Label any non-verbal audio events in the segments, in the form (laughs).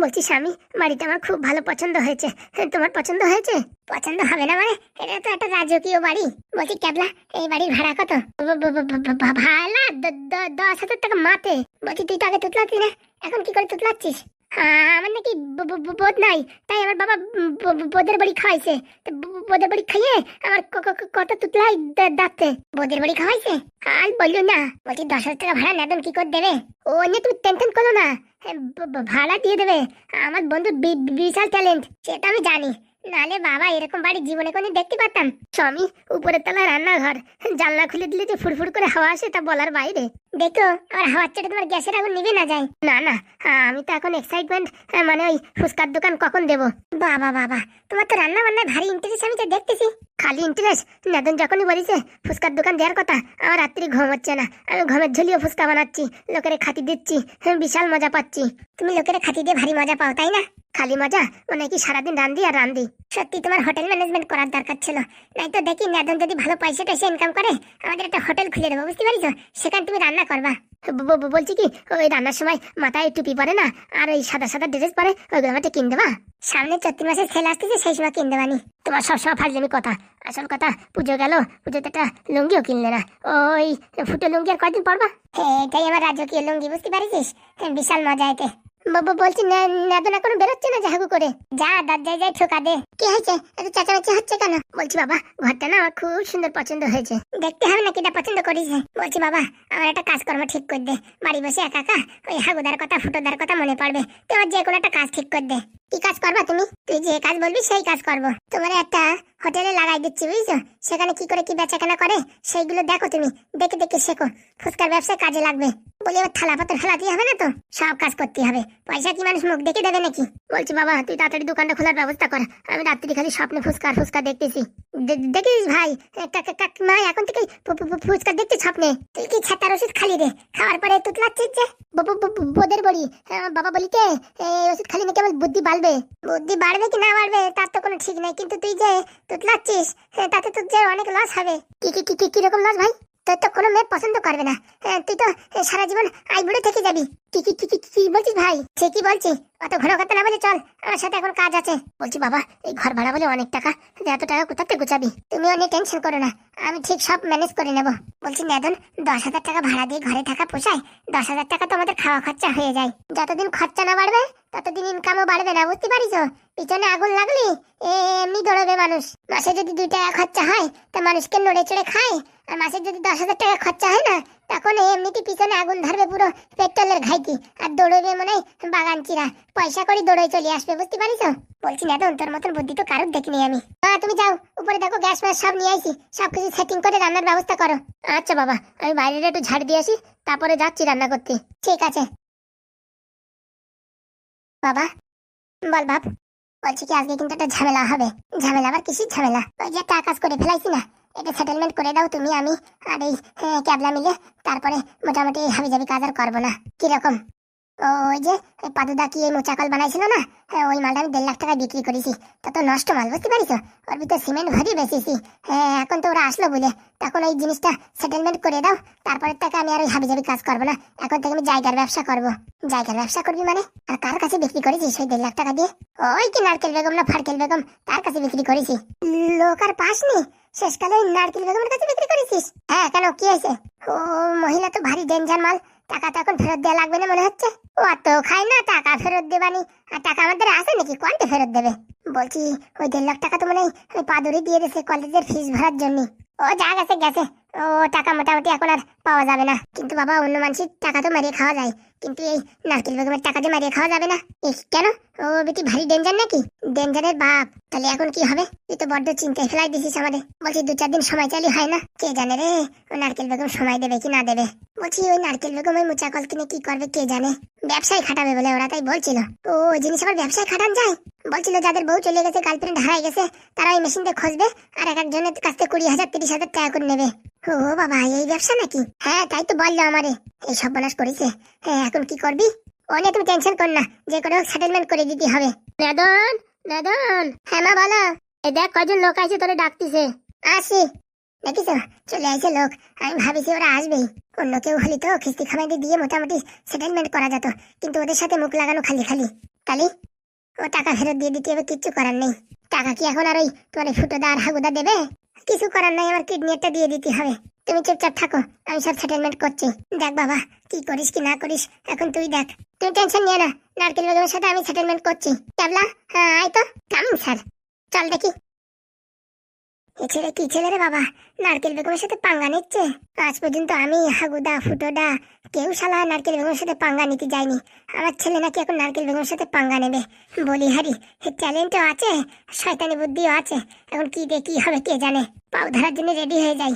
বলছি স্বামী বাড়িটা আমার খুব ভালো পছন্দ হয়েছে। হ্যাঁ, তোমার পছন্দ হয়েছে? পছন্দ হবে না মানে? এটা তো একটা রাজকীয় বাড়ি। বলছি ক্যাবলা এই বাড়ির ভাড়া কত? ভাড়া দশ হাজার টাকা মাতে বলছি তুই তো আগে তুতলাচ্ছিস না? এখন কি করে তুতলাচ্ছিস? হ্যাঁ, আমার নাকি বোধ নাই। তাই আমার বাবা ব- ব- বোদের বাড়ি খাওয়াইছে। তো ব- ব- বোদের বাড়ি খাইয়ে আমার কত তুতলাই দাঁতে বোদের বাড়ি খাওয়াইছে? আর বলল না। বলছি দশ হাজার টাকা ভাড়া নেবেন কি করে দেবে? ও নিয়ে তুমি টেনশন করো না। ভাড়া দিয়ে দেবে। আমার বন্ধু বিশাল ট্যালেন্ট সেটা আমি জানি। নালে বাবা, এরকম বাড়ি জীবনে কোনো দেখতে পারতাম? স্বামী উপরের তলায় রান্নাঘর, জানলা খুলে দিলে যে ফুরফুর করে হাওয়া আসে তা বলার বাইরে। দেখো, আমার হাওয়ার চেটে তোমার গ্যাসের আগুন নিবে না যায়। না না আমি তো এখন এক্সাইটমেন্ট মানে ওই ফুচকার দোকান কখন দেবো? বাবা বাবা, তোমার তো রান্না বান্নায় ভারী ইন্টারেস্ট আমি তো দেখতেছি। খালি ইন্টারেস্ট নেদন যখনই বলিছে, ফুচকার দোকান দেওয়ার কথা, আমার রাত্রি ঘুম হচ্ছে না। আমি ঘুমের ঝুলিয়ে ফুচকা বানাচ্ছি, লোকের খাতি দিচ্ছি, বিশাল মজা পাচ্ছি। তুমি লোকের খাতি দিয়ে ভারী মজা পাও, তাই না? খালি মজা? ও নাকি সারাদিন রান্ধি আর রান্ধি সত্যি তোমার হোটেল ম্যানেজমেন্ট করার দরকার ছিল। নাই তো দেখি নেদন যদি ভালো পয়সা টয়সা ইনকাম করে, আমাদের একটা হোটেল খুলে দেবো, বুঝতে পারিস সেখানে তুমি রান্না করবা। বলছি কি, ওই রান্নার সময় মাথায় টুপি পরে না, আর ওই সাদা সাদা ড্রেস পরে ওইগুলো আমাকে কিন দেবা? সামনে চৈত্র মাসের সেল আসতেছে, সেই সময় কিন দেবানি। তোমার সবসময় ফাজলামি কথা। আসল কথা, পুজো গেল, পুজোতে একটা লুঙ্গিও কিনলে না। ওই ফুটো লুঙ্গি আর কয়দিন পরবা? হ্যাঁ এটাই আমার রাজকীয় লুঙ্গি, বুঝতে পারিস? বিশাল মজা এতে। বাবা বলছি নেদন কোনো বেরোচ্ছে না জাহাগু করে। যা দরজায় যাই ঠোকা দে। কি হয়েছে? এত চাচামাচি হচ্ছে কেন? বলছি, বাবা, ঘরটা না আমার খুব সুন্দর পছন্দ হয়েছে। দেখতে হবে না কিটা পছন্দ করিস বলছি, বাবা, আমার একটা কাজকর্ম ঠিক করে দে। বাড়ি বসে একা একা ওই হাগুদার কথা, ফুটোদার কথা মনে পড়বে। তোমার যে কোনো একটা কাজ ঠিক করে দে। কি কাজ করবা তুমি? তুই যে কাজ বলবি সেই কাজ করব। তোমার একটা হোটেলে লাগাই দিচ্ছি বুঝছ? সেখানে কি করে কি বেচাকেনা করে সেইগুলো দেখো তুমি। দেখে দেখে শেখো। ফুচকার ব্যবসায় কাজে লাগবে। বলি এবার থালা পাত্র ফেলা দিয়ে হবে না তো? সব কাজ করতে হবে। পয়সা কি মানুষ মুখ দেখে দেবে নাকি? বলছি বাবা তুই তাড়াতাড়ি দোকানটা খোলার ব্যবস্থা কর। আমি রাত্রি খালি স্বপ্নে ফুচকা ফুচকা দেখতেছি। দেখিস ভাই কা- কা- কা- মা এখন থেকে ফুচকা দেখতে স্বপ্নে। তুই কি ছাতার ওষুধ খালি রে? খাওয়ার পরে তুতলাচ্ছিস যে? বোদের বড়ি। হ্যাঁ, বাবা বলিতে এই ওষুধ খালি নাকি আমার বুদ্ধি বাড়বে বুদ্ধি বাড়বে কি না বাড়বে তার তো কোনো ঠিক নেই। কিন্তু তুই যে তুতলাচ্ছিস হ্যাঁ, তাতে তোর যে অনেক লস হবে। কি কি কি কি রকম লস ভাই? তোর তো কোনো মেয়ে পছন্দ করবে না। হ্যাঁ, তুই তো সারা জীবন আইবুড়ো থেকে যাবি। কি কি কি কি কি বলছিস ভাই? ঠিকই বলছি? অত ঘন কথা না বলে চল আমার সাথে এখন কাজ আছে। বলছি বাবা এই ঘর ভাড়া বলে অনেক টাকা এত টাকা কোথাতে গুছাবি? তুমি অনেক টেনশন করো না আমি ঠিক সব ম্যানেজ করে নেব। বলছি নেদন দশ হাজার টাকা ভাড়া দিয়ে ঘরে থাকা পোষায় দশ হাজার টাকা তো আমাদের খাওয়া খরচা হয়ে যায়। যতদিন খরচা না বাড়বে ততদিন ইনকামও বাড়বে না বুঝতে পারিস পিছনে আগুন লাগলি এমনি দৌড়বে মানুষ। মাসে যদি দুই টাকা খরচা হয় তা মানুষকে নড়ে চড়ে খায় আর মাসে যদি দশ হাজার টাকা খরচা হয় না, তখন এমনিতে পিছনে আগুন ধরবে পুরো পেট্রোলের ঘাইতি। আর দৌড়বে মনে হয় বাগান চিরা। পয়সা করে দৌড়ে চলে আসবে, বুঝতে পারিস? বলছি না তোর মতন বুদ্ধি তো কারোর দেখিনি আমি। হ্যাঁ তুমি যাও, উপরে দেখো গ্যাস ম্যাস সব নিয়ে আইছি। সব কিছু সেটিং করে রান্নার ব্যবস্থা করো। আচ্ছা বাবা, আমি বাইরে একটু ঝাড় দিয়ে আসি, তারপরে যাচ্ছি রান্না করতে। ঠিক আছে। বাবা, বল বাপ, বলছি কি আজকে কিন্তু একটা ঝামেলা হবে। ঝামেলা আবার কিসির ঝামেলা? ওই যে একটা কাজ করে ফেলাইছি না। এটা সেটেলমেন্ট করে দাও তুমি আমি আর এই হ্যাঁ, ক্যাবলা মিলে তারপরে মোটামুটি হাবিজাবি কাজ আর করব না। কীরকম? ওই যে কি মোচাকল বানাইছিল না? হ্যাঁ ওই মালটা আমি দেড় লাখ টাকায় বিক্রি করেছি। নষ্ট মাল, বুঝতে পারিস? ওর সিমেন্ট বেশিছি হ্যাঁ এখন তো ওরা আসলো বলে। তখন জিনিসটা সেটেলমেন্ট করে দাও থেকে আমি আর ওই কাজ করব না। এখন থেকে আমি জায়গার ব্যবসা করব। জায়গার ব্যবসা করবি মানে? আর কার কাছে বিক্রি করেছিস দেড় লাখ টাকা দিয়ে? ওই কি নারকেল বেগম না ফারকেল বেগম? তার কাছে বিক্রি করেছি। লোক আর পাসনি? শেষকালে ওই নারকেল বেগমের কাছে বিক্রি করেছিস? হ্যাঁ কেন? কি হয়েছে? ও, মহিলা তো ভারী ডেঞ্জার মাল। টাকা তখন ফেরত দেওয়া লাগবে না মনে হচ্ছে। ও, আর তো খাই না, টাকা ফেরত দেবানি আর টাকা আমাদের আছে নাকি? কোয়ান্টে ফেরত দেবে? বলছি, ওই দেড় লাখ টাকা তো মনে হয় ওই পাদুরি দিয়ে দিয়েছে কলেজের ফিস ভরার জন্য। ও, যা গেছে গেছে। ও, টাকা মোটামুটি এখন আর পাওয়া যাবে না। কিন্তু বাবা, অন্য মানুষের টাকা তো মারিয়ে খাওয়া যায়। কিন্তু এই নারকেল বেগমের টাকা দিয়ে মারিয়ে খাওয়া যাবে না। কেন? ও, বেটি ভারী ডেঞ্জার নাকি? ডেঞ্জারের বাপ। তাহলে এখন কি হবে? তুই তো বড্ড চিন্তায় ফেলাই দিছিস আমাদের। বলছি দু চার দিন সময় চাইলে হয় না? কে জানে রে? ও, নারকেল বেগম সময় দেবে কি না দেবে? বলছি, ওই নারকেল বেগম ওই মুচাকল কিনে কি করবে কে জানে? ব্যবসায় খাটাবে বলে ওরা তাই বলছিল। ও, ওই জিনিস আবার ব্যবসায় খাটান যায়? বলছিল, যাদের বউ চলে গেছে গার্লফ্রেন্ড হারাই গেছে, তারা ওই মেশিনটা খুঁজবে, আর এক একজনের কাছ থেকে কুড়ি হাজার হাজার টাকা করে নেবে। ও বাবা এই ব্যবসা নাকি? হ্যাঁ তাই তো বলল আমারে। এই সব বনাশ করেছে। হ্যাঁ এখন কি করবি? নিয়ে তুমি টেনশন কর না। যে কোনো সেটেলমেন্ট করে দিতে হবে। নেদন নেদন। হ্যাঁ মা বলো। এই দেখ কয়জন লোক আছে তোরে ডাকতিছে। আসি। দেখিস চলে আসে লোক। আমি ভাবিছি ওরা আসবেই। অন্য কেউ হলে তো খিস্তি খামাইতে দিয়ে মোটামুটি সেটেলমেন্ট করা যেত। কিন্তু ওদের সাথে মুখ লাগানো খালি খালি। কালি ও টাকা ফেরত দিয়ে দিতে হবে কিচ্ছু করার নেই। টাকা কি এখন আর ওই তোমার ফুটোদা আর হাগুদা দেবে? কিছু করার নাই, আমার কিডনি একটা দিয়ে দিতে হবে। তুমি চুপচাপ থাকো, আমি সব সেটেলমেন্ট করছি। দেখ বাবা, কি করিস কি না করিস, এখন তুই দেখ। তুমি টেনশন নিয়ে না, নারকেল বেগমের সাথে আমি সেটেলমেন্ট করছি। ক্যাবলা হ্যাঁ আয় তো। Coming sir. চল দেখি। এ ছেলে কি ছেলে রে বাবা? নারকেল বেগমের সাথে পাঙ্গা নিচ্ছে? আজ পর্যন্ত আমি হাগুদা ফুটোদা কেউ শালা নারকেল বেগমের সাথে পাঙ্গা নিতে যায়নি। আমার ছেলে নাকি এখন নারকেল বেগমের সাথে পাঙ্গা নেবে। বলি হারি ট্যালেন্টও আছে, শয়তানি বুদ্ধিও আছে। এখন কি দিয়ে কি হবে কে জানে? পাও ধরার জন্য রেডি হয়ে যাই।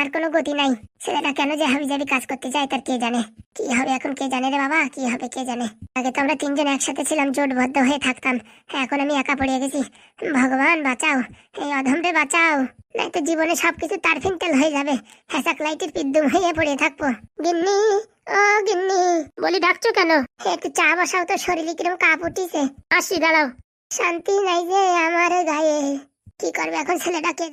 আর কোনো গতি নাই। ছেলেটা কেন যে হাবি জাবি কাজ করতে যায় তার কে জানে? কি হবে এখন কে জানে রে বাবা? কি হবে কে জানে? আগে তো আমরা তিনজন একসাথে ছিলাম, জোটবদ্ধ হয়ে থাকতাম। এখন আমি একা পড়ে গেছি। ভগবান, বাঁচাও। এই অধমরে বাঁচাও। নাই তো জীবনে সবকিছু তার ফিনতেল হয়ে যাবে। হ্যাসাক লাইটের পিদ্দুম হয়ে পড়ে থাকব। গিন্নি, ও গিন্নি, বলি ডাকছো কেন? একটু চা বসাও তো শরীরে কিরম কাপ উঠিছে। আসি, দাঁড়াও। শান্তি নাই যে আমার গায়ে। কি করবে এখন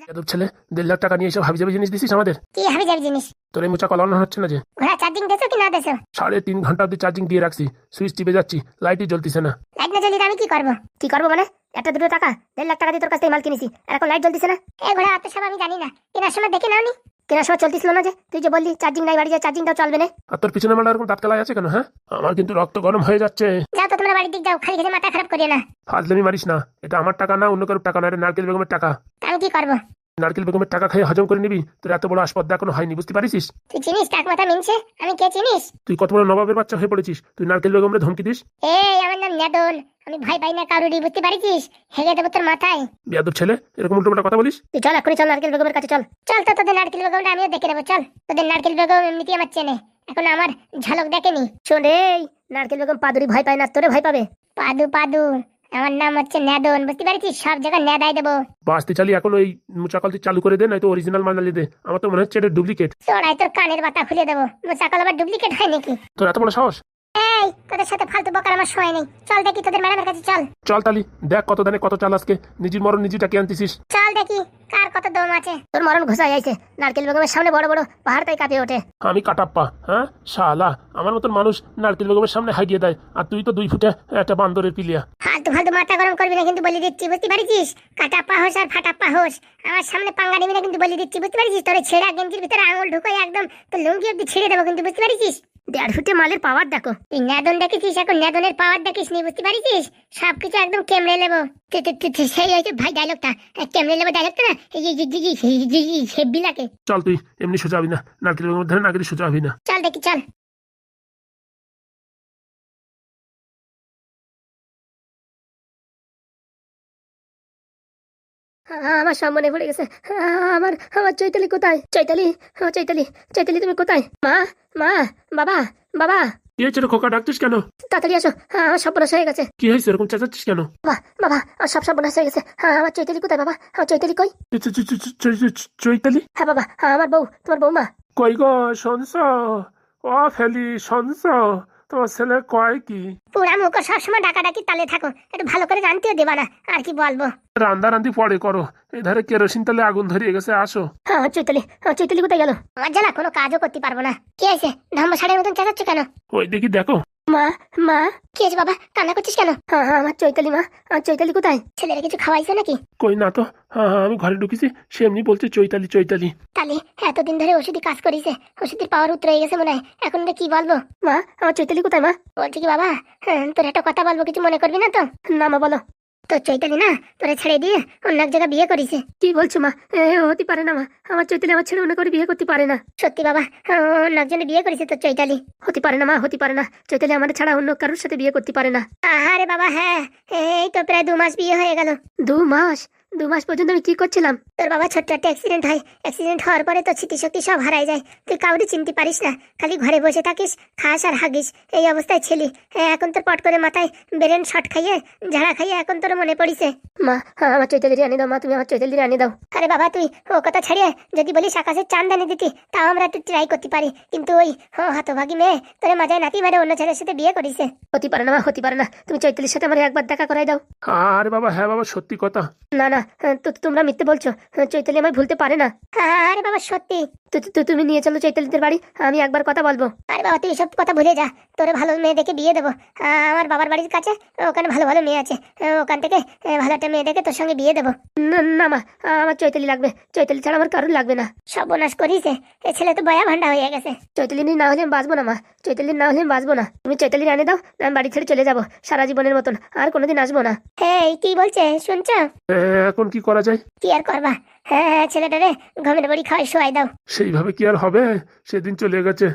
যাদব ছেলে দেড় লাখ টাকা নিয়ে এসব হাবিজাবি জিনিস দিছিস আমাদের? কি হাবিজাবি জিনিস? তোর এই মোচা কলানো হচ্ছে না যে? ঘোড়া চার্জিং দেছো কি না দেছো? সাড়ে তিন ঘণ্টা অব্দি চার্জিং দিয়ে রাখছি সুইচ টিপে যাচ্ছি লাইটই জ্বলতিছে না। লাইট না জ্বলি আমি কি করব? কি করব মানে? একটা দুটো টাকা দেড় লাখ টাকা দিয়ে তোর কাছ থেকে মাল কিনেছি আর এখন লাইট জ্বলতিছে না? এ ঘোড়া সব আমি জানি না। কেনার সময় দেখে নাও নি কেনার সময় চলতেছিল না যে? তুই যে বললি চার্জিং নাই বাড়ি যায় চার্জিংটাও চলবে না। আর তোর পিছনে মালা এরকম দাঁতকালাই আছে কেন হ্যাঁ? আমার কিন্তু রক্ত গরম হয়ে যাচ্ছে। যাও তো তোমরা বাড়ির দিক যাও খালি খেতে মাথা খারাপ করিও না। ফাজলামি মারিস না। এটা আমার টাকা না অন্য কারোর টাকা না এটা নারকেল বেগমের টাকা। তা আমি কি করব? নারকেল বেগমের টাকা খেয়ে হজম করে নিবি তোর এত বড় আসপদ্দা এখনও হয়নি বুঝতে পারিস তুই চিনিস টাক মাথা মিনছে? আমি কে চিনিস? তুই কত বড় নবাবের বাচ্চা হয়ে পড়েছিস তুই নারকেল বেগমের ধমকি দিস? এই আমার নাম নেদন। আমি ভাই পাই না কারুরই বুঝতে পারিস হেগে দেবো তোর মাথায়। বিয়াদব ছেলে এরকম উল্টো কথা বলিস? তুই চল এখনই চল নারকেল বেগমের কাছে চল। চল তো তোদের নারকেল বেগমটা আমিও দেখে নেব চল। তোদের নারকেল বেগম এমনিতেই আমার চেনে। এখন আমার ঝলক দেখেনি। শোন এই নারকেল বেগম পাদুরি ভয় পায় না তোরে ভয় পাবে। পাদু পাদু। আমার নাম হচ্ছে নেদন বুঝতে পারছিস? সব জায়গায় নেদাই দেবো। বাসতে চালি এখন ওই মুচাকল তুই চালু করে দে নয়তো অরিজিনাল মানালি দে। আমার তো মনে হচ্ছে এটা ডুপ্লিকেট চড়াই তোর কানের বাতা খুলে দেবো। মুচাকল আবার ডুপ্লিকেট হয় নাকি? তোর এত বড় সাহস? এই তোদের সাথে ফালতু বকার আমার সময় নেই। চল দেখি তোদের ম্যাডামের কাছে চল। চল তালি দেখ কত দানে কত চাল আজকে। নিজের মরণ নিজে টাকে আনতেছিস। চল দেখি কার কত দম আছে। তোর মরণ ঘুষাই আইছে নারকেল বেগমের সামনে বড় বড় পাহাড় তাই কাঁপে ওঠে। আমি কাটাপ্পা হ্যাঁ? শালা আমার মতন মানুষ নারকেল বেগমের সামনে হাগিয়ে দেয়। আর তুই তো দুই ফুটে একটা বান্দরের পিলিয়া। ফালতু ফালতু মাথা গরম করবি না কিন্তু বলে দিচ্ছি বুঝতে পারিস কাটাপ্পা হোস আর ফাটাপ্পা হোস। আমার সামনে পাঙ্গা নিবি না কিন্তু বলে দিচ্ছি বুঝতে পারিস তোর ছেঁড়া গেঞ্জির ভিতরে আঙুল ঢুকাই একদম তোর লুঙ্গি অব্দি ছিঁড়ে দেবো কিন্তু বুঝতে পারিস দেড় মালের পাওয়ার দেখো। তুই নেদন দেখেছিস? এখন নেদনের পাওয়ার দেখিস নি বুঝতে পারিস সবকিছু একদম কেমড়ে নেব। সেই হয়েছে ভাই ডায়লগটা কেমড়ে নেব ডায়লগটা না? হেব্বি লাগে। চল তুই এমনি সোজা হবি না। নারকেল সোজা হবি না। চল দেখি চল। আমার সব মনে পড়ে গেছে। আমার আমার চৈতালি কোথায়? চৈতালি আমার চৈতালি চৈতালি তুমি কোথায়? মা মা বাবা বাবা। কি হয়েছে রে খোকা ডাকছিস কেন? তাড়াতাড়ি আসো। আমার সব বোনাস হয়ে গেছে। কি হয়েছে এরকম চেঁচাচ্ছিস কেন? বাবা বাবা আমার সব সব বোনাস হয়ে গেছে। আমার চৈতালি কোথায় বাবা? আমার চৈতালি কই? চৈ- চৈ- চৈ- চৈ- চৈ- চৈ- চৈতালি? হ্যাঁ বাবা হ্যাঁ আমার বউ তোমার বৌমা কই গো শুনছ? ও ফেলি শুনছ? তোমার ছেলে কয় কি? পুরা মুখ সবসময় ডাকাডাকি তালে থাকো। একটু ভালো করে রান্তিও দেবা না আর কি বলব? রান্দা রান্দি পরে করো। এধারে ধারে কেরোসিন তালে আগুন ধরিয়ে গেছে আসো। হ্যাঁ চৈতলি হ্যাঁ চৈতলি চৈতালি কোথায় গেল? আমার জানা কোনো কাজও করতে পারব না। কি আছে ধম্ম সাড়ের মতন চেঁচাচ্ছ কেন? ওই দেখি দেখো। মা মা। কি হয়েছে বাবা? কান্না করছিস কেন? হ্যাঁ হ্যাঁ আমার চৈতালি মা। আর চৈতালি কোথায়? ছেলেরা কিছু খাওয়াইছে নাকি? কই না তো। হ্যাঁ হ্যাঁ আমি ঘরে ঢুকেছি সে এমনি বলছে চৈতালি চৈতালি। তাহলে এতদিন ধরে ওষুধই কাজ করিছে। ওষুধের পাওয়ার উতরে গেছে মনে হয়। এখন ওটা কি বলব? মা আমার চৈতালি কোথায় মা? বলছি কি বাবা হ্যাঁ, তোর একটা কথা বলব কিছু মনে করবি না তো? না মা বলো। তোর চৈতালি না তোরে ছেড়ে দিয়ে অন্য এক জায়গায় বিয়ে করিছে। কি বলছো মা? হতে পারে না মা। আমার চৈতালি আমার ছেড়ে অন্য করে বিয়ে করতে পারে না। সত্যি বাবা অন্য একজনে বিয়ে করেছে তোর চৈতালি। হতে পারে না মা হতে পারে না। চৈতালি আমার ছাড়া অন্য কারোর সাথে বিয়ে করতে পারে না। আহারে বাবা হ্যাঁ এই তো প্রায় দু মাস বিয়ে হয়ে গেল। দু মাস? দু মাস পর্যন্ত আমি কি করছিলাম? তোর বাবা ছোট্ট একটা অ্যাক্সিডেন্ট হয়। অ্যাক্সিডেন্ট হওয়ার পরে তোর স্মৃতিশক্তি সব হারায় যায়। তুই কাউরি চিনতে পারিস না। খালি ঘরে বসে থাকিস খাস আর হাগিস। এই অবস্থায় ছিলি। হ্যাঁ, এখন তোর পট করে মাথায় ব্রেন শট খাইয়ে ঝাড়া খাইয়ে এখন তোর মনে পড়িছে। মা আমার চৈতালি আনি দাও মা তুমি আমার চৈতালি আনি দাও। আরে বাবা তুই ও কথা ছাড়িয়ে যদি বলিস আকাশের চান্দানি দিতি তাও আমরা একটু ট্রাই করতে পারি। কিন্তু ওই হতভাগী মেয়ে তোরে মাজায় নাতি মারে অন্য ছেলের সাথে বিয়ে করিছে। হতে পারে না মা হতে পারে না। তুমি চৈতালির সাথে আমার একবার দেখা করাই দাও। আরে বাবা হ্যাঁ বাবা সত্যি কথা। না না হ্যাঁ, তো তোমরা মিথ্যে বলছো হ্যাঁ, চৈতালি আমায় ভুলতে পারে না। আরে বাবা সত্যি। তুমি নিয়ে চলো চৈতালিদের বাড়ি আমি একবার কথা বলব। আরে বাবা তুই সব কথা ভুলে যা তোরে ভালো মেয়ে দেখে বিয়ে দেবো। আহ, আমার বাবার বাড়ির কাছে ওখানে ভালো ভালো মেয়ে আছে ওখান থেকে ভালো একটা মেয়ে দেখে তোর সঙ্গে বিয়ে দেবো। না না মা আমার চৈতালি লাগবে চৈতালি ছাড়া আমার কারোর লাগবে না। সব সর্বনাশ করিস এ ছেলে তো বয়া ভান্ডা হয়ে গেছে। চৈতালিনী না হলে আমি বাঁচবো না মা চৈতালি না হলে আমি বাঁচবো না। তুমি চৈতালি আনে দাও আমি বাড়ি ছেড়ে চলে যাব সারা জীবনের মতন আর কোনোদিন আসব না। হ্যাঁ কি বলছে শুনছো? এখন কি করা যায়? কি আর করবা? হ্যাঁ হ্যাঁ ছেলেটারে ঘমের বড়ি খাওয়াই শোয়াই দাও। সেইভাবে কি আর হবে? সেদিন চলে গেছে।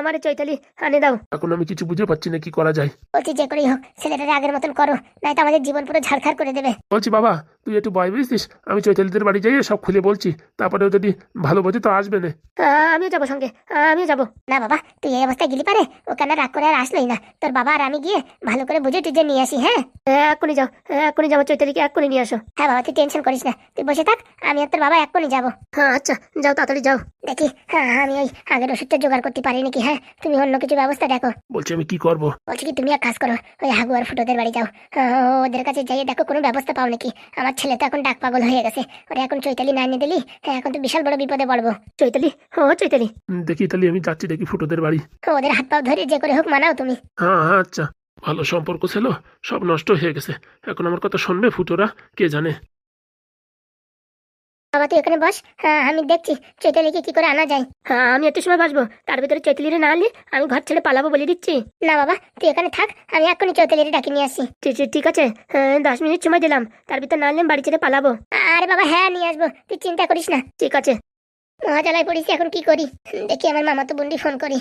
আমার চৈতালি আনে দাও। এখন আমি কিছু বুঝে পাচ্ছি না কি করা যায়। বলছি যে করেই হোক ছেলেটারে আগের মতন করো নয়তো আমাদের জীবন পুরো ঝাড়খাড় করে দেবে। বলছি বাবা তুই একটু ভয় বুঝতিস আমি চৈতালিদের বাড়ি যাই সব খুলে বলছি তারপরেও যদি ভালো বোঝে তো আসবে না। আমিও যাব সঙ্গে আমিও যাব। না বাবা তুই এই অবস্থায় গেলি পারে ওখানে রাগ করে আর আসলোই না। তোর বাবা আর আমি গিয়ে ভালো করে বুঝে টুঝে নিয়ে আসি হ্যাঁ? এক্ষুনি যাও এক্ষুনি যাব চৈতালিকে এক্ষুনি নিয়ে আসো। হ্যাঁ বাবা তুই টেনশন করিস না তুই বসে থাক আমি আর তোর বাবা এক্ষুনি যাব। হ্যাঁ আচ্ছা যাও তাড়াতাড়ি যাও। দেখি হ্যাঁ আমি ওই আগের ওষুধটা জোগাড় করতে পারি নাকি হ্যাঁ? তুমি অন্য কিছু ব্যবস্থা দেখো। বলছি আমি কি করব? বলছি কি তুমি এক কাজ করো ওই হাগু আর ফুটোদের বাড়ি যাও। আহ, ওদের কাছে যাইয়ে দেখো কোনো ব্যবস্থা পাও নাকি। আমার ছেলে তো এখন ডাক পাগল হয়ে গেছে। ওরা এখন চৈতালি না এনে দিলি? হ্যাঁ এখন তো বিশাল বড় বিপদে পড়ব। চৈতালি? ও চৈতালি। দেখি তাহলে আমি যাচ্ছি দেখি ফুটোদের বাড়ি। ওদের হাত পাও ধরে যে করে হোক মানাও তুমি। হ্যাঁ হ্যাঁ আচ্ছা। ভালো সম্পর্ক ছিল সব নষ্ট হয়ে গেছে। এখন আমার কথা শুনবে ফুটোরা কে জানে? বাবা তুই এখানে বস। হ্যাঁ আমি দেখছি চৈতালিকে কি করে আনা যায়। হ্যাঁ আমি একটু সময় বাসবো তার ভিতরে চৈতালিরে না আনলে আমি ঘর ছেড়ে পালাবো বলে দিচ্ছি। না বাবা তুই এখানে থাক আমি এক্ষুনি চৈতালিরে ডাকি নিয়ে আসি। ঠিক আছে। হ্যাঁ, দশ মিনিট সময় দিলাম। তার ভিতরে না আনলে বাড়ি ছেড়ে পালাবো। আরে বাবা হ্যাঁ নিয়ে আসব। তুই চিন্তা করিস না। ঠিক আছে। মহাজালায় পড়িস এখন কি করি? দেখি আমার মামা তো বন্ডি ফোন করি।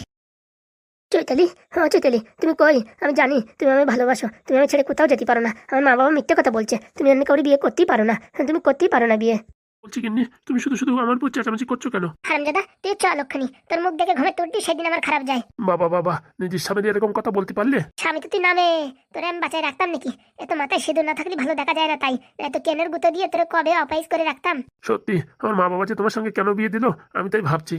চৈতালি হ্যাঁ চৈতালি তুমি কই? আমি জানি তুমি আমি ভালোবাসো। তুমি আমি ছেড়ে কোথাও যেতে পারো না। আমার মা বাবা মিথ্যে কথা বলছে। তুমি অন্য কাউরি বিয়ে করতেই পারো না। হ্যাঁ, তুমি করতেই পারো না বিয়ে। বলছি কিন্নি তুমি শুধু শুধু আমার উপর চেঁচামেচি করছ কেন? হারামজাদা তুই চ লক্ষণী তোর মুখ দেখে ঘুমে তুলতি সেদিন আমার খারাপ যায়। বাবা বাবা নিজের সামনে এরকম কথা বলতে পারলে? স্বামী তো তুই নামে। তোরে আমি বাঁচায় রাখতাম নাকি? এত মাথায় সিঁদুর না থাকলে ভালো দেখা যায় না তাই। এত কেনের গুঁতো দিয়ে তোরে কবে অপাইস করে রাখতাম? সত্যি আমার মা বাবা যে তোমার সঙ্গে কেন বিয়ে দিল আমি তাই ভাবছি।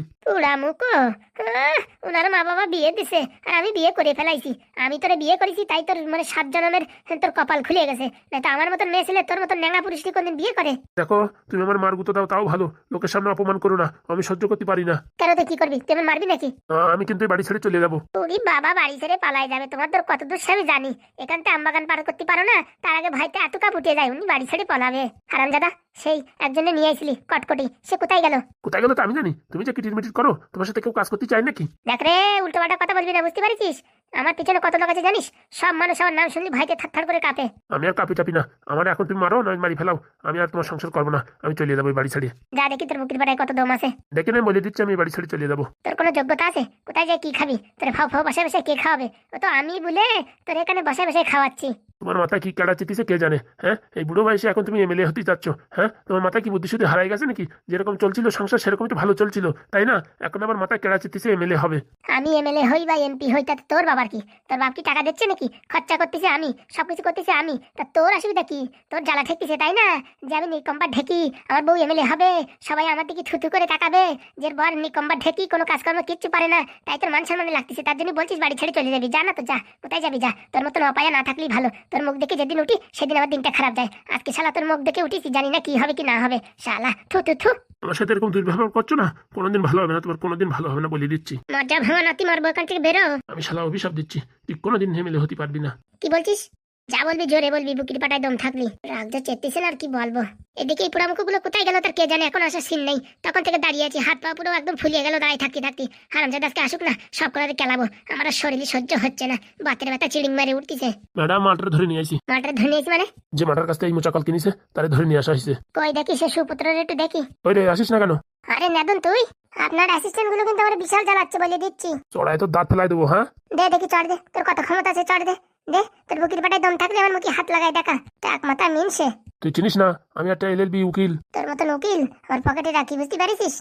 মুকো আহ, ওনার মা বাবা বিয়ে দিছে আর আমি বিয়ে করে ফেলাইছি। আমি তোরে বিয়ে করেছি তাই তোর মানে সাত জনমের তোর কপাল খুলে গেছে। না তো আমার মতন মেয়ে ছেলে তোর মতন ন্যাঙা পুরুষ কোনদিন বিয়ে করে? দেখো তুমি আমার মার গুতো দাও তাও ভালো। লোকের সামনে অপমান করো না আমি সহ্য করতে পারি না। কেন তুই কি করবি? তুই মারবি নাকি? আমি কিন্তু বাড়ি ছেড়ে চলে যাব। তোরই বাবা বাড়ি ছেড়ে পালাই যাবে তোমার তোর কত দূর আমি জানি। এখান থেকে আমবাগান পার করতে পারো না তার আগে ভাইতে এত কাপ উঠে যায় উনি বাড়ি ছেড়ে পালাবে। পলাবে হারামজাদা সেই একজনে নিয়ে আইছিলি কটকটি সে কোথায় গেল? কোথায় গেলো তো আমি জানি। তুমি যে কিটির মিটির করো তোমার সাথে কেউ কাজ করতে চায় নাকি? দেখ রে উল্টো পাল্টা কথা বলবি না বুঝতে পারিস আমার পিছনে কত লোক আছে জানিস? সব মানুষ আমার নাম শুনলি ভাইতে থার করে কাঁপে। আমি আর কাপি টাপি না। আমার এখন তুমি মারো নয় মারি ফেলাও। আমি আর তোমার সংসার করব না আমি চলে যাব। এই বাড়ি ছেড়ে যা দেখি তোর মুখের পাড়ায় কত দম আছে। দেখে নেই বলে দিচ্ছি আমি বাড়ি ছেড়ে চলে যাব। তোর কোনো যোগ্যতা আছে? কোথায় যাই কি খাবি? তোর ফাও ফাও বসে বসে কে খাওয়াবে? ও তো আমি বলে তোর এখানে বসে বসে খাওয়াচ্ছি। তোমার মাথায় কি কেড়া চেতিছে কে জানে হ্যাঁ? এই বুড়ো বয়সে এখন তুমি এমএলএ হতে যাচ্ছ হ্যাঁ? তোমার মাথায় কি বুদ্ধি শুদ্ধি হারাই গেছে নাকি? যেরকম চলছিল সংসার সেরকম তো ভালো চলছিল তাই না? এখন আবার মাথায় কেড়া চেতিছে এমএলএ হবে। আমি এমএলএ হই বা এমপি হই তাতে তোর বাবার কি? তোর বাপ কি টাকা দিচ্ছে নাকি? খরচা করতেছে আমি সবকিছু করতেছে আমি তা তোর অসুবিধা কি? তোর জ্বালা ঠেকতেছে তাই না? যে আমি নিকম্বার ঢেকি আমার বউ এমএলএ হবে সবাই আমার দিকে থুতু করে তাকাবে। যে বর নিকম্বার ঢেকি কোনো কাজকর্ম কিচ্ছু পারে না। তাই তোর মান সম্মানে লাগতেছে তার জন্য বলছিস বাড়ি ছেড়ে চলে যাবি। যা না তো যা কোথায় যাবি যা? তোর মতন অপায়া না থাকলেই ভালো। তোর মুখ দেখে যেদিন উঠি সেদিন আমার দিনটা খারাপ যায়। আজকে শালা তোর মুখ দেখে উঠিস জানি না কি হবে কি না হবে। শালা থু থু থু। আমার সাথে এরকম দুর্ব্যবহার করছ না? কোনোদিন ভালো হবে না তোমার কোনোদিন ভালো হবে না বলে দিচ্ছি। মজা ভাঙা নাতি মারবো এখান থেকে বেরো। আমি শালা অভিশাপ দিচ্ছি তুই কোনোদিন এমএলএ হতে পারবি না। কি বলছিস? যা বলবি জোরে বলবি বুকির পাটায় দম থাকলি। রাগ যা চেতেছে না আর কি বলব? এদিকে এই পোড়ামুখগুলো কোথায় গেল তার কে জানে এখন আসার সিন নেই। তখন থেকে দাঁড়িয়ে আছি হাত পা পুরো একদম ফুলিয়ে গেল দাঁড়াই থাকতে থাকতে। হারামজাদা আজকে আসুক না সব করে কেলাবো। আমার শরীরে সহ্য হচ্ছে না। বাতের ব্যথা চিড়িং মারে উঠতেছে। ম্যাডাম মাটার ধরে নিয়ে আসি মাটার ধনিয়েছি মানে? যে মাটার কাছ থেকে এই মোচাকল কিনেছে তারে ধরে নিয়ে আসা হয়েছে কই দেখি সে সুপুত্রের একটু দেখি। ওই রে আসিস না কেন? আরে নেদন তুই আপনার অ্যাসিস্ট্যান্টগুলো কিন্তু আমার বিশাল জ্বালাচ্ছে বলে দিচ্ছি। চড়ায় তো দাঁত ফেলাই দেবো হ্যাঁ? দে দেখি চড় দে তোর কত ক্ষমতা আছে চড় দে। দে তোর বুকির পাটায় দম থাকলে আমার মুখে হাত লাগাই দেখা। টাক মাথা মিনসে তুই চিনিস না আমি একটা এলএলবি উকিল। তোর মতন উকিল আমার পকেটে রাখি বুঝতে পারিস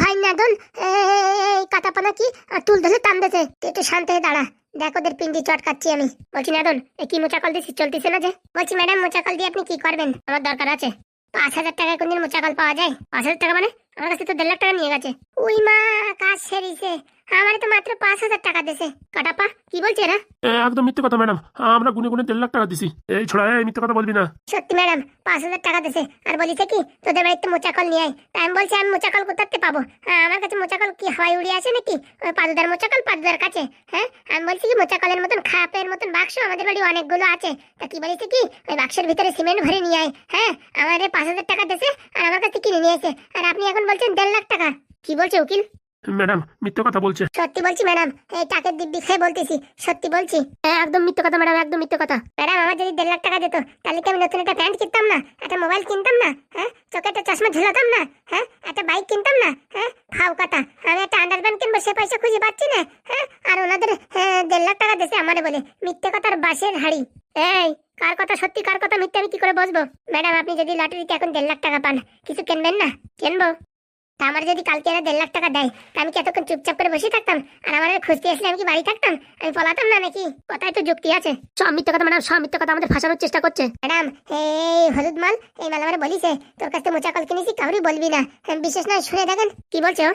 ভাই নাদন এই কাটাপানা কি? আর তুল ধরে টান দেছে তুই একটু শান্ত হয়ে দাঁড়া। দেখ ওদের পিন্ডি চটকাচ্ছি আমি। বলছি নাদন এ কি মোচাকল চলতেছে না যে? বলছি ম্যাডাম মোচাকল দিয়ে আপনি কি করবেন? আমার দরকার আছে। পাঁচ হাজার টাকায় কোনদিন মোচাকল পাওয়া যায়? পাঁচ হাজার টাকা মানে? আমার কাছে তো দেড় লাখ টাকা নিয়ে গেছে। ওই মা কাজ সেরিছে। আমার তো মাত্র পাঁচ হাজার টাকা দিছে। কাটাপা কি বলছে এরা? একদম মিথ্যে কথা ম্যাডাম। আমরা গুনে গুনে দেড় লাখ টাকা দিছি। এই ছোড়া এই মিথ্যে কথা বলবি না। সত্যি ম্যাডাম পাঁচ হাজার টাকা আর বলিছে কি তোদের বাড়িতে মোচাকল নিয়ে আয়। তাই আমি বলছি আমি মোচাকল কোথাতে পাবো? আমার কাছে মোচাকল কি হাওয়াই উড়ে আছে নাকি? ওই পাদুদার মোচাকল পাদুদার কাছে হ্যাঁ? আমি বলছি কি মোচাকলের মতন খাপের মতন বাক্স আমাদের বাড়ি অনেকগুলো আছে। তা কি বলিছে কি ওই বাক্সের ভিতরে সিমেন্ট ভরে নিয়ে আয় হ্যাঁ? আমার পাঁচ হাজার টাকা দিছে আর আমার কাছে কিনে নিয়ে এসে। আর আপনি এখন বলছেন দেড় লাখ টাকা। কি বলছে উকিল? ম্যাডাম মিথ্যে কথা বলছে। সত্যি বলছি ম্যাডাম। এই টাকের দিব্যি খেয়ে বলতেছি সত্যি বলছি। হ্যাঁ একদম মিথ্যে কথা ম্যাডাম একদম মিথ্যে কথা। ম্যাডাম আমার যদি দেড় লাখ টাকা দিত তাহলে কি আমি নতুন একটা প্যান্ট কিনতাম না? একটা মোবাইল কিনতাম না? হ্যাঁ চোখে একটা চশমা ঝুলাতাম না? হ্যাঁ একটা বাইক কিনতাম না? হ্যাঁ ফাও কথা। আমি একটা আন্ডারপ্যান্ট কিনবো সে পয়সা খুঁজে পাচ্ছি না? হ্যাঁ আর ওনাদের হ্যাঁ, দেড় লাখ টাকা দিয়েছে আমারে বলে মিথ্যে কথার বাসের হাড়ি। এই কার কথা সত্যি কার কথা মিথ্যে আমি কি করে বসবো? ম্যাডাম আপনি যদি লটারিতে এখন দেড় লাখ টাকা পান কিছু কিনবেন না? কিনবো। তা আমার যদি কালকে এরা দেড় লাখ টাকা দেয় তা আমি কি এতক্ষণ চুপচাপ করে বসে থাকতাম? আর আমার খুঁজতে আসলে আমি কি বাড়ি থাকতাম? আমি পলাতাম না নাকি? কথায় তো যুক্তি আছে। সব মিথ্যে কথা ম্যাডাম সব মিথ্যে কথা আমাদের ফাঁসানোর চেষ্টা করছে। ম্যাডাম এই হলুদ মাল এই মাল আমার বলিছে তোর কাছে মোচা কল কিনেছি কাউরি বলবি না। হ্যাঁ, বিশেষ নয় শুনে দেখেন কি বলছো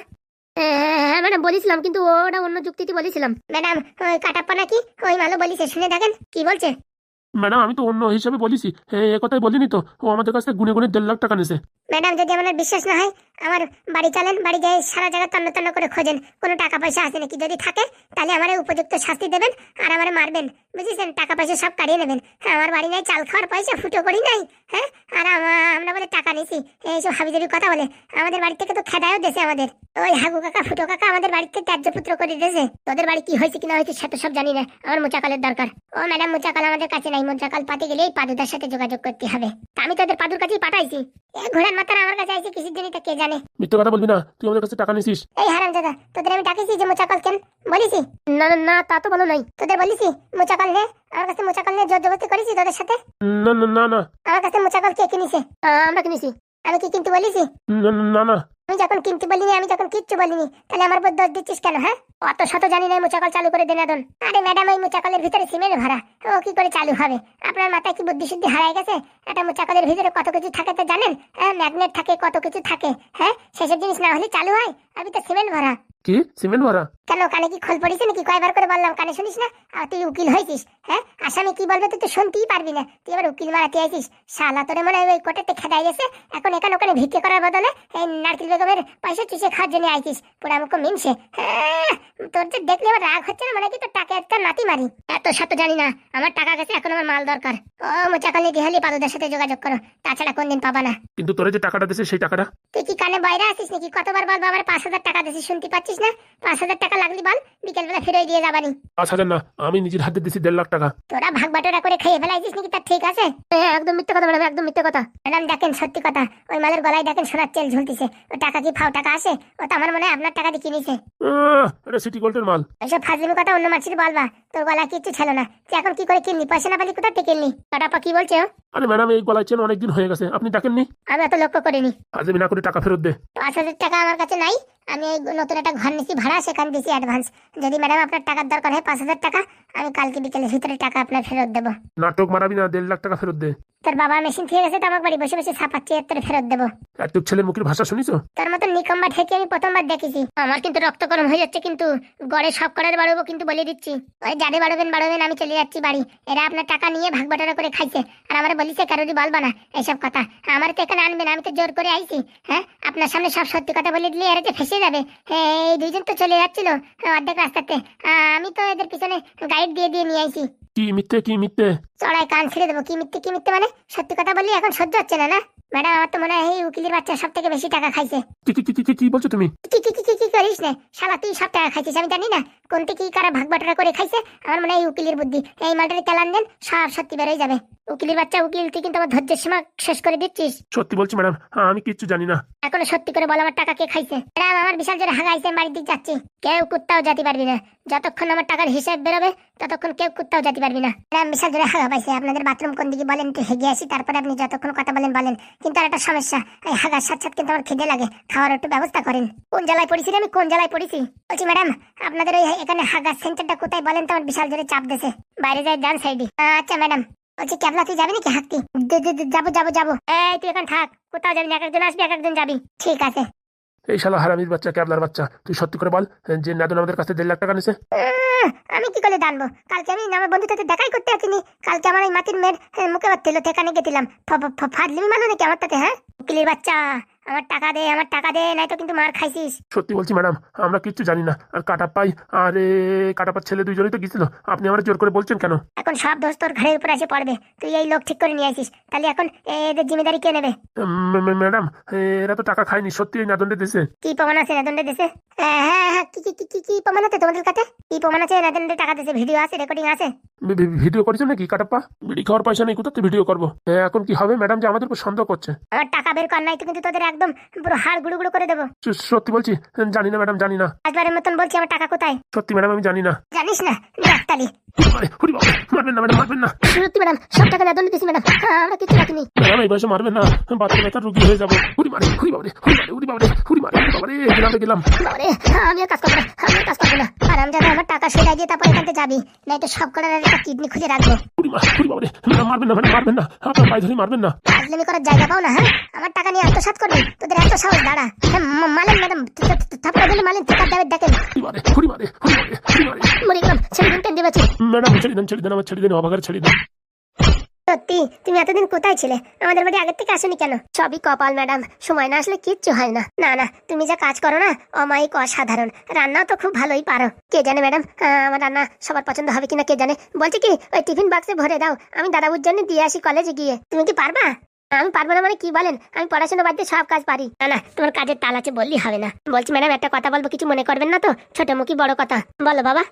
হ্যাঁ ম্যাডাম বলেছিলাম কিন্তু ওটা অন্য যুক্তিতে বলেছিলাম। ম্যাডাম ওই কাটাপ্পা নাকি? ওই মালও বলিছে শুনে দেখেন কি বলছে? ম্যাডাম আমি তো অন্য হিসাবে বলিছি। এ এ কথাই বলিনি তো। ও আমাদের কাছ গুনে গুনে দেড় লাখ টাকা নিছে। ম্যাডাম, যদি আমার বিশ্বাস না হয়, আমার বাড়ি চলেন, বাড়ি যাই, সারা জায়গা তন্ন তন্ন করে খোঁজেন। কোনো টাকা পয়সা আছে নাকি? যদি থাকে, তাহলে আমার উপযুক্ত শাস্তি দেবেন আর আমার মারবেন। বুঝেছেন? টাকা পয়সা সব কাটিয়ে নেবেন। হ্যাঁ আমার বাড়ি নাই, চাল খাওয়ার পয়সা, ফুটো করি নাই। হ্যাঁ আর আমরা বলে টাকা নিছি। এইসব হাবিজাবি কথা বলে। আমাদের বাড়ি থেকে তো খেদায়ও দেশে আমাদের। ওই হাগু কাকা, ফুটো কাকা আমাদের বাড়িতে ত্যায্যপুত্র করে দিয়েছে। তোদের বাড়ি কি হয়েছে কিনা হয়েছে সেটা সব জানি না। আমার মোচাকালের দরকার। ও ম্যাডাম, মোচাকাল আমাদের কাছে নাই। মোচাকাল পাতে গেলেই পাদুদার সাথে যোগাযোগ করতে হবে। আমি তোদের পাদুর কাছেই পাঠাইছি। এ মাথার আমার কাছে আইছে কিসের জন্য তা কে জানে? মিথ্যা কথা বলবি না তুই আমাদের কাছে টাকা নিছিস এই হারামজাদা তোদের আমি ডাকিছি যে মোচাকল কেন? বলিছি? না না, না তা তো বলো নাই। তোদের বলিছি মোচাকল নে আমার কাছে মোচাকল নে জবরদস্তি করেছি তোদের সাথে? না না না না। আমার কাছে মোচাকল কে কিনেছে? আমরা কিনেছি। আমি কি কিনতে বলিছি? না না না। আমি যখন কিনতে বলিনি, আমি যখন কিচ্ছু বলিনি, তাহলে আমার উপর দোষ দিচ্ছিস কেন হ্যাঁ? অত শত জানি না মোচাকল চালু করে দেনা দন। আরে ম্যাডাম, ওই মোচাকলের ভিতরে সিমেন্ট ভরা ও কি করে চালু হবে? আপনার মাথায় কি বুদ্ধি শুদ্ধি হারাই গেছে? একটা মোচাকলের ভিতরে কত কিছু থাকে তো জানেন? হ্যাঁ ম্যাগনেট থাকে, কত কিছু থাকে হ্যাঁ? সেসব জিনিস না হলে চালু হয় আমি তো সিমেন্ট ভরা কি? সিমেন্ট ভরা? কেন কানে কি খোল পড়েছে নাকি? কয়বার করে বললাম কানে শুনিস না? আর তুই উকিল হয়েছিস হ্যাঁ? আসামি কি বলবে তুই তো শুনতেই পারবি না। তুই এবার উকিল মারাতে আইছিস। শালা তোরে মনে হয় ওই কোর্টেতে খেদাই গেছে। এখন এখানে ওখানে ভিক্ষে করার বদলে এই নারকেল বেগমের পয়সা চুষে খাওয়ার জন্য আইছিস। পুরো আমাকে হ্যাঁ, তোর যে দেখলে আমার রাগ হচ্ছে না? মানে কি তোর টাকা একটা নাতি মারি। এত শত জানি না। আমার টাকা গেছে এখন আমার মাল দরকার। ও মোচাকালি দিহালি পাদুদের সাথে যোগাযোগ করো। তাছাড়া কোনদিন পাবা না। কিন্তু তোরে যে টাকাটা দিছে সেই টাকাটা? তুই কি কানে বাইরে আছিস নাকি? কতবার বলব আমার পাঁচ হাজার টাকা দিছিস শুনতে পাচ্ছিস না? পাঁচ হাজার টাকা লাগলি বল বিকেলবেলা ফিরে দিয়ে যাবানি। পাঁচ হাজার না আমি নিজের হাতে দিছি দেড় লাখ টাকা। তোরা ভাগ বাটোরা করে খেয়ে ফেলাইছিস নাকি তার ঠিক আছে? হ্যাঁ একদম মিথ্যে কথা ম্যাডাম একদম মিথ্যে কথা। ম্যাডাম দেখেন সত্যি কথা। ওই মালের গলায় দেখেন সোনার তেল ঝুলতিছে। ও টাকা কি ফাও টাকা আছে? ও তো আমার মনে হয় আপনার টাকা দিয়ে কিনেছে। এটা সিটি গোল্ডের মাল। এসব ফাজলিমি কথা অন্য মানুষের বলবা। তোর গলা কিচ্ছু ছিল না। তুই এখন কি করে কিনলি? পয়সা না পালি কোথা থেকে কিনলি? টাটা কি বলছে? আরে ম্যাডাম এই গলায় চেন অনেকদিন হয়ে গেছে। আপনি ডাকেননি আমি এত লক্ষ্য করিনি। আজ না করে টাকা ফেরত দে। পাঁচ হাজার টাকা আমার কাছে নাই। আমি এই নতুন একটা ঘর নিচ্ছি ভাড়া সেখানে দিচ্ছি অ্যাডভান্স যদি ম্যাডাম আপনার টাকার দরকার হয় পাঁচ হাজার টাকা আমি কালকে বিকেলের ভিতরে টাকা আপনার ফেরত দেবো। নাটক মারাবি না দেড় লাখ টাকা ফেরত দে। তোর বাবা মেশিন থেকে গেছে তো আমার বাড়ি বসে বসে ছাপাচ্ছি এর তোর ফেরত দেবো। এত ছেলের মুখের ভাষা শুনিছো তোর মতো নিকম্বা ঠেকে আমি প্রথমবার দেখেছি। আমার কিন্তু রক্ত গরম হয়ে যাচ্ছে কিন্তু গড়ে সব করার বাড়বো কিন্তু বলে দিচ্ছি। ওই যাদের বাড়বেন বাড়বেন আমি চলে যাচ্ছি বাড়ি। এরা আপনার টাকা নিয়ে ভাগ বাটারা করে খাইছে। আর আমার বলিছে কারোরই বলবা না? এইসব কথা। আমার তো এখানে আনবেন আমি তো জোর করে আইছি হ্যাঁ? আপনার সামনে সব সত্যি কথা বলে দিলে এরা যে ফেসে যাবে। এই দুইজন তো চলে যাচ্ছিল হ্যাঁ, অর্ধেক রাস্তাতে। আমি তো এদের পিছনে গাইড দিয়ে দিয়ে নিয়ে আইছি। কি মিথ্যে কি মিথ্যে? চড়াই কান ছিঁড়ে দেবো। কি মিথ্যে কি মিথ্যে মানে? সত্যি কথা বললি এখন সহ্য হচ্ছে না না? ম্যাডাম আমার তো মনে হয় এই উকিলের বাচ্চা সব থেকে বেশি টাকা খাইছে। কি কি কি- কি কি- কি বলছো তুমি? কি কি কি কি কি করিস না? শালা তুই সব টাকা খাইছিস আমি জানি না। কারা ভাগ বাটোয়ারা করে খাইছে আমার মনে হয় উকিলের বুদ্ধি। এই মালটারে চালান দেন সব সত্যি বেরোয় যাবে। উকিলের বাচ্চা উকিল তুই কিন্তু আমার ধৈর্যের সীমা শেষ করে দিচ্ছিস। সত্যি বলছি ম্যাডাম আমি কিচ্ছু জানি না। এখনও সত্যি করে বল আমার টাকা কে খাইছে। ম্যাডাম আমার বিশাল জোরে হাগাইছে বাড়ির দিক যাচ্ছি। কেউ কুত্তাও যেতে পারবি না। যতক্ষণ আমার টাকার হিসাব বেরোবে ততক্ষণ কেউ কুত্তাও যেতে পারবি না। ম্যাডাম বিশাল জোরে হাগা পাইছে। আপনাদের বাথরুম কোন দিকে বলেন হেগে আসি তারপরে আপনি যতক্ষণ কথা বলেন বলেন। কিন্তু আর একটা সমস্যা এই হাগার সাথে সাথে কিন্তু আমার খিদে লাগে। খাওয়ার একটু ব্যবস্থা করেন। কোন জেলায় পড়েছি আমি? কোন জেলায় পড়েছি? বলছি ম্যাডাম আপনাদের ওই এখানে হাগার সেন্টারটা কোথায় বলেন তো? আমার বিশাল জোরে চাপ দেছে বাইরে যায় ডান সাইডে। আচ্ছা ম্যাডাম বলছি ক্যাবলা তুই যাবি নাকি হাঁকতি যাব যাব যাব। এই তুই এখন থাক। কোথাও যাবি না এক একজন আসবি এক একজন যাবি। ঠিক আছে। এই শালা হারামির বাচ্চা ক্যাবলার বাচ্চা তুই সত্যি করে বল যে নাদন আমাদের কাছে দেড় লাখ টাকা নিছে। আহ, আমি কি করে জানব? কালকে আমি আমার বন্ধুর সাথে দেখাই করতে আসিনি। কালকে আমার এই মাটির মেয়ের মুখে বাত্তিল সেখানে গেছিলাম। ফাদলিমি মানে নাকি আমার তাতে হ্যাঁ? উকিলের বাচ্চা। আমার টাকা দে আমার টাকা দে নাই তো কিন্তু মার খাইছিস। সত্যি বলছি ম্যাডাম আমরা কিচ্ছু জানি না। আর কাটাপ্পাই আরে কাটাপ্পার ছেলে দুইজনই তো গেছিল আপনি আমার জোর করে বলছেন কেন? এখন সব দোষ তোর ঘরের উপর এসে পড়বে। তুই এই লোক ঠিক করে নিয়ে আসিস। তাহলে এখন এদের জিম্মেদারি কে নেবে? ম্যাডাম এরা তো টাকা খায়নি সত্যি এই নাদনটা দিছে। কি প্রমাণ আছে নাদনডে দেশে হ্যাঁ হ্যাঁ হ্যাঁ কি কি কি- কি কি প্রমাণ আছে তোমাদের কাছে? কি প্রমাণ আছে নাদনডে টাকা দিয়েছে ভিডিও আছে রেকর্ডিং আছে? ভিডিও করেছ নাকি কাটাপ্পা? বিড়ি খাওয়ার পয়সা নেই কোথাতে ভিডিও করব? এখন কি হবে ম্যাডাম যে আমাদের উপর সন্দেহ করছে? আমার টাকা বের কর নাই তো কিন্তু তোদের একদম পুরো হাড় গুঁড়ো গুঁড়ো করে দেবো। সত্যি বলছি? জানি না ম্যাডাম জানি না। একবারের মতন বলছি আমার টাকা কোথায়? সত্যি ম্যাডাম আমি জানি না। জানিস না? মারবেন না ম্যাডাম মারবেন না সত্যি ম্যাডাম সব টাকা নাদন দিছি ম্যাডাম আমরা কিছু রাখিনি ম্যাডাম এই বয়সে মারবেন না বাচ্চা ব্যথা রুগী হয়ে যাব হুরি মারে হুরি বাবারে হুরি মারে হুরি বাবারে হুরি মারে বাবারে গেলাম গেলাম বাবারে আমি আর কাজ করব না আমি আর কাজ করব না আর আমি যাতে আমার টাকা সেটাই দিয়ে তারপর এখান থেকে যাবি নাই তো সব করার একটা কিডনি খুলে রাখব হুরি মা হুরি বাবারে ম্যাডাম মারবেন না ম্যাডাম মারবেন না আপনার পায়ে ধরে মারবেন না ফাজলামি করার জায়গা পাও না হ্যাঁ আমার টাকা নিয়ে আত্মসাৎ করবি তোদের এত সাহস দাঁড়া হ্যাঁ মালেন ম্যাডাম থাপড়া দিলে মালেন ঠিকার দেবের দেখেন হুরি মারে হুরি মারে হুরি মারে হুরি মারে মরে গেলাম ছেড়ে দিন কেন দেবেছি ম্যাডাম, ছেড়ে দেন ছেড়ে দেন আমার ছেড়ে দেন ছেড়ে দেন। সত্যি, তুমি এতদিন কোথায় ছিলে? আমাদের বাড়ি আগের থেকে কেন? সবই কপাল, ম্যাডাম। সময় না আসলে কিচ্ছু হয় না। না না, তুমি যা কাজ করো না, অমায়িক অসাধারণ। রান্নাও তো খুব ভালোই পারো। কে জানে, ম্যাডাম আমার রান্না সবার পছন্দ হবে কিনা কে জানে? বলছে কি, ওই টিফিন বাক্সে ভরে দাও। আমি দাদাবুর জন্য দিয়ে আসি কলেজে গিয়ে। তুমি কি পারবা? আমি পারব না মানে কি বলেন? আমি পড়াশোনা বাদ দিয়ে সব কাজ পারি। না না, তোমার কাজের তাল আছে বললি হবে না। বলছি, ম্যাডাম, একটা কথা বলব, কিছু মনে করবেন না তো? ছোট মুখী বড় কথা। বলো বাবা।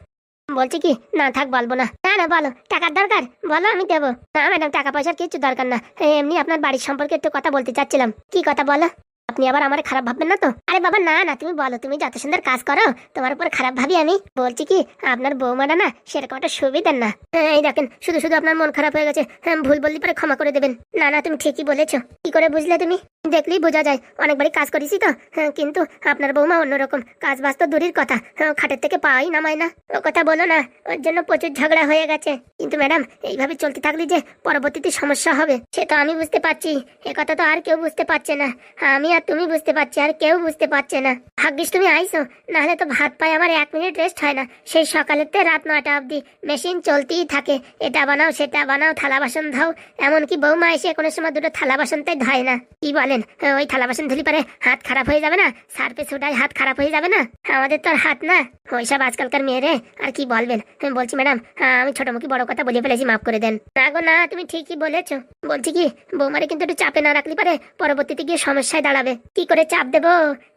বলছি কি? না থাক বলব না। না না বলো। টাকার দরকার? বলো আমি দেবো। না ম্যাডাম টাকা পয়সার কিছু দরকার না। এমনি আপনার বাড়ির সম্পর্কে একটু কথা বলতে চাচ্ছিলাম। কি কথা বলো? আপনি আবার আমার খারাপ ভাববেন না তো? আরে বাবা না না তুমি বলো তুমি যত সুন্দর কাজ করো তোমার উপর খারাপ ভাবি আমি। বলছি কি আপনার বৌমাটা না সেরকম একটা সুবিধার না। এই দেখেন শুধু শুধু আপনার মন খারাপ হয়ে গেছে। হ্যাঁ, ভুল বললি পরে ক্ষমা করে দেবেন। না না তুমি ঠিকই বলেছ। কি করে বুঝলে তুমি? দেখলেই বোঝা যায় অনেকবারই কাজ করেছি তো। হ্যাঁ, কিন্তু আপনার বৌমা অন্যরকম। কাজ বাজ তো দূরের কথা। হ্যাঁ, খাটের থেকে পাওয়াই নামায় না ও কথা বলো না ওর জন্য প্রচুর ঝগড়া হয়ে গেছে। কিন্তু ম্যাডাম এইভাবে চলতে থাকলে যে পরবর্তীতে সমস্যা হবে সে তো আমি বুঝতে পারছি। এ কথা তো আর কেউ বুঝতে পারছে না। আমি আর তুমি বুঝতে পারছি আর কেউ বুঝতে পারছে না। ভাগ্যিস তুমি আইসো নাহলে তো ভাত পায় আমার এক মিনিট রেস্ট হয় না। সেই সকালের থেকে রাত নয়টা অবধি মেশিন চলতেই থাকে। এটা বানাও সেটা বানাও থালা বাসন ধাও। এমনকি বৌমা এসে কোনো সময় দুটো থালা বাসনতে ধায় না। কি বলেন হ্যাঁ, ওই থালা বাসন ধুলি পারে হাত খারাপ হয়ে যাবে না? সার্ফে সুটাই হাত খারাপ হয়ে যাবে না? আমাদের তো আর হাত না। ওইসব আজকালকার মেয়েরে আর কি বলবেন? আমি বলছি ম্যাডাম আমি ছোট মুখী বড় কথা বলে ফেলেছি মাফ করে দেন। না গো না তুমি ঠিকই বলেছ। বলছি কি বৌমারে কিন্তু একটু চাপে না রাখলে পারে পরবর্তীতে গিয়ে সমস্যায় দাঁড়াবে। কি করে চাপ দেবো?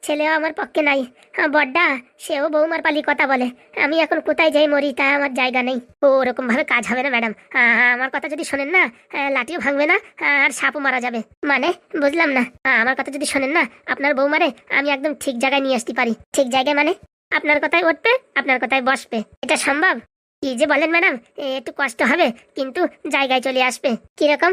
ছেলেও আমার পক্ষে নাই। হ্যাঁ, বড্ডা সেও বৌমার পালি কথা বলে। আমি এখন কোথায় যাই মরি তা আমার জায়গা নেই। ও ওরকম ভাবে কাজ হবে না ম্যাডাম। আমার কথা যদি শোনেন না লাঠিও ভাঙবে না আর সাপও মারা যাবে। মানে বুঝলাম না। আমার কথা যদি শোনেন না, আপনার বউ বৌমারে আমি একদম ঠিক জায়গায় নিয়ে আসতে পারি। ঠিক জায়গায় মানে? আপনার কথায় উঠবে, আপনার কথায় বসবে। এটা সম্ভব? কি যে বলেন ম্যাডাম একটু কষ্ট হবে, কিন্তু জায়গায় চলে আসবে। কীরকম?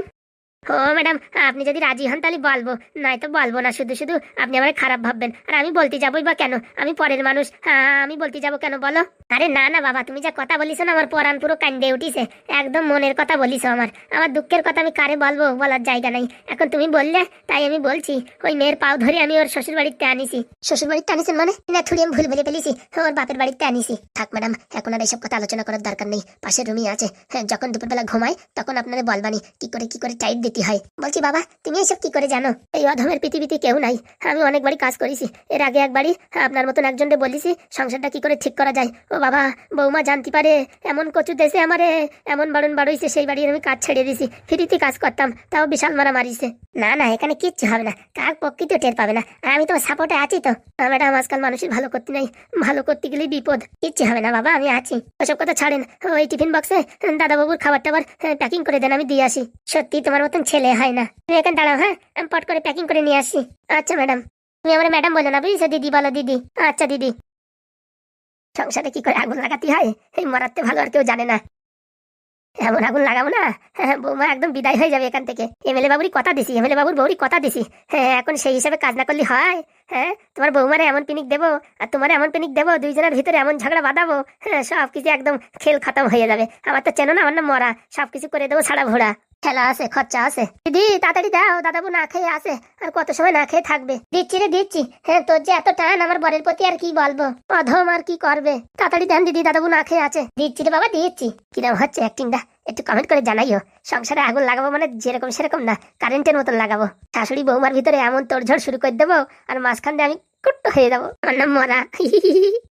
ও ম্যাডাম আপনি যদি রাজি হন তাহলে বলব। নয়তো বলব না শুধু শুধু আপনি আমার খারাপ ভাববেন। আর আমি বলতে যাবোই বা কেন? আমি পরের মানুষ। আহ, আমি বলতে যাব কেন বলো? আরে না না বাবা তুমি যা কথা বলিস না আমার পরাণ পুরো কান্দে উঠিছে। একদম মনের কথা বলিস আমার। আমার দুঃখের কথা আমি কারে বলব বলার জায়গা নাই। এখন তুমি বললে তাই আমি বলছি। ওই মেয়ের পাও ধরে আমি ওর শ্বশুর বাড়িতে আনিছি। শ্বশুর বাড়িতে আনিছেন মানে? না থুড়ি আমি ভুল বলে ফেলেছি। ওর বাপের বাড়িতে আনিছি। থাক ম্যাডাম এখন আর এইসব কথা আলোচনা করার দরকার নেই। পাশের রুমই আছে। হ্যাঁ যখন দুপুরবেলা ঘুমাই তখন আপনারা বলবানি। কি করে কি করে টাইট দিতে হয়? বলছি, বাবা, তুমি এসব কি করে জানো? এই অধমের পৃথিবীতে কেউ নাই। আমি অনেকবারই কাজ করেছি। এর আগে একবারই আপনার মতন একজনকে বলেছি, সংসারটা কি করে ঠিক করা যায়? ও বাবা, বৌমা জানতে পারে, এমন কচু দেশে আমারে, এমন বাড়ন বাড়ইছে, সেই বাড়ির আমি কাজ ছেড়ে দিছি, ফ্রিতে কাজ করতাম, তাও বিশাল মারা মারিছে। না না, এখানে কিচ্ছু হবে না কার প্রকৃতিও টের পাবে না, আর আমি তো সাপোর্টে আছি তো। ম্যাডাম আজকাল মানুষের ভালো করতে নাই, ভালো করতে গেলেই বিপদ। কিচ্ছু হবে না, বাবা, আমি আছি। ওসব কথা ছাড়েন, ওই টিফিন বক্সে দাদাবাবুর খাবার টাবার প্যাকিং করে দেন, আমি দিয়ে আসি। সত্যি, তোমার মতন ছেলে হয় না। তুমি এখানে দাঁড়াও হ্যাঁ? আমি পট করে প্যাকিং করে নিয়ে আসি। আচ্ছা ম্যাডাম তুমি আমার ম্যাডাম বলো না বুঝছ? দিদি বলো দিদি। আচ্ছা দিদি। সংসারে কি করে আগুন লাগাতে হয়? এই মরাতে ভালো আর কেউ জানে না। এমন আগুন লাগাবো না? হ্যাঁ, বৌমা একদম বিদায় হয়ে যাবে এখান থেকে। এমএলএ বাবুরই কথা দিছি এমএলএ বাবুর বউরই কথা দিছি। হ্যাঁ এখন সেই হিসাবে কাজ না করলে হয়। হ্যাঁ তোমার বৌমারে এমন পিনিক দেবো আর তোমার এমন পিনিক দেবো দুইজনের ভিতরে এমন ঝগড়া বাঁধাবো। হ্যাঁ সব কিছু একদম খেল খতম হয়ে যাবে। আমার তো চেনো না আমার না মরা। সব কিছু করে দেবো ছাড়া ভোড়া খেলা আছে, খরচা আছে। দিদি তাড়াতাড়ি দাও, দাদাবু না খেয়ে আসে আর কত সময় না খেয়ে থাকবে। দিচ্ছি রে, দিচ্ছি। হ্যাঁ তোর যে এত টান, আমার বরের প্রতি আর কি বলব? অধম আর কি করবে? তাড়াতাড়ি দেন দিদি, দাদাবু না খেয়ে আছে। দিচ্ছি রে বাবা, দিচ্ছি। কিরম হচ্ছে অ্যাক্টিংটা একটু কমেন্ট করে জানাইও। সংসারে আগুন লাগাবো মানে যেরকম সেরকম না কারেন্টের মতন লাগাবো। শাশুড়ি বৌমার ভিতরে এমন তোড়ঝড় শুরু করে দেবো, আর মাঝখান দিয়ে আমি কুট্ট হয়ে যাব। আমার নাম মরা। (laughs)